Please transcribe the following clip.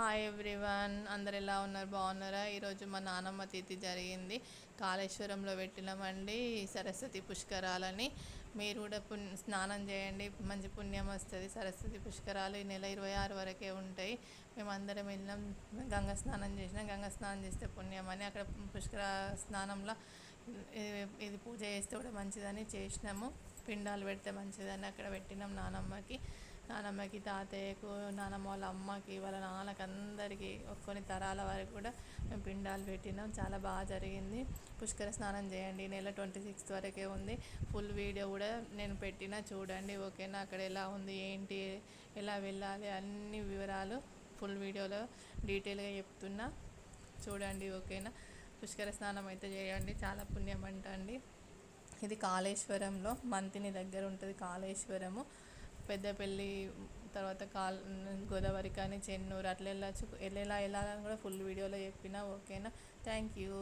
Hi everyone అందరు ఎలా ఉన్నారు? బాగున్నారా? ఈరోజు మా నానమ్మ తిథి జరిగింది. కాళేశ్వరంలో పెట్టినామండి సరస్వతి పుష్కరాలని. మీరు కూడా పుణ్ స్నానం చేయండి. మంచి పుణ్యం వస్తుంది. సరస్వతి పుష్కరాలు ఈ నెల ఇరవై ఆరు వరకే ఉంటాయి. మేము అందరం వెళ్ళినాం. గంగ స్నానం చేసినాం. గంగ స్నానం చేస్తే పుణ్యం అని అక్కడ పుష్కర స్నానంలో ఇది పూజ చేస్తే కూడా మంచిదని చేసినాము. పిండాలు పెడితే మంచిదని అక్కడ పెట్టినాం నానమ్మకి. నానమ్మకి తాతయ్యకు నానమ్మ వాళ్ళ అమ్మకి వాళ్ళ నాన్నకి అందరికీ కొన్ని తరాల వరకు కూడా మేము పిండాలు పెట్టినాం. చాలా బాగా జరిగింది. పుష్కర స్నానం చేయండి. నెల ట్వంటీ సిక్స్త్ వరకే ఉంది. ఫుల్ వీడియో కూడా నేను పెట్టిన. చూడండి ఓకేనా? అక్కడ ఎలా ఉంది ఏంటి ఎలా వెళ్ళాలి అన్ని వివరాలు ఫుల్ వీడియోలో డీటెయిల్గా చెప్తున్నా. చూడండి ఓకేనా? పుష్కర స్నానం అయితే చేయండి. చాలా పుణ్యం అంట అండి ఇది కాళేశ్వరంలో మంతిని దగ్గర ఉంటుంది కాళేశ్వరము. పెద్దపల్లి తర్వాత కాల్ గోదావరి కానీ చెన్నూరు అట్లా వెళ్ళచ్చు. ఎలా వెళ్ళాలని కూడా ఫుల్ వీడియోలో చెప్పిన ఓకేనా? Thank you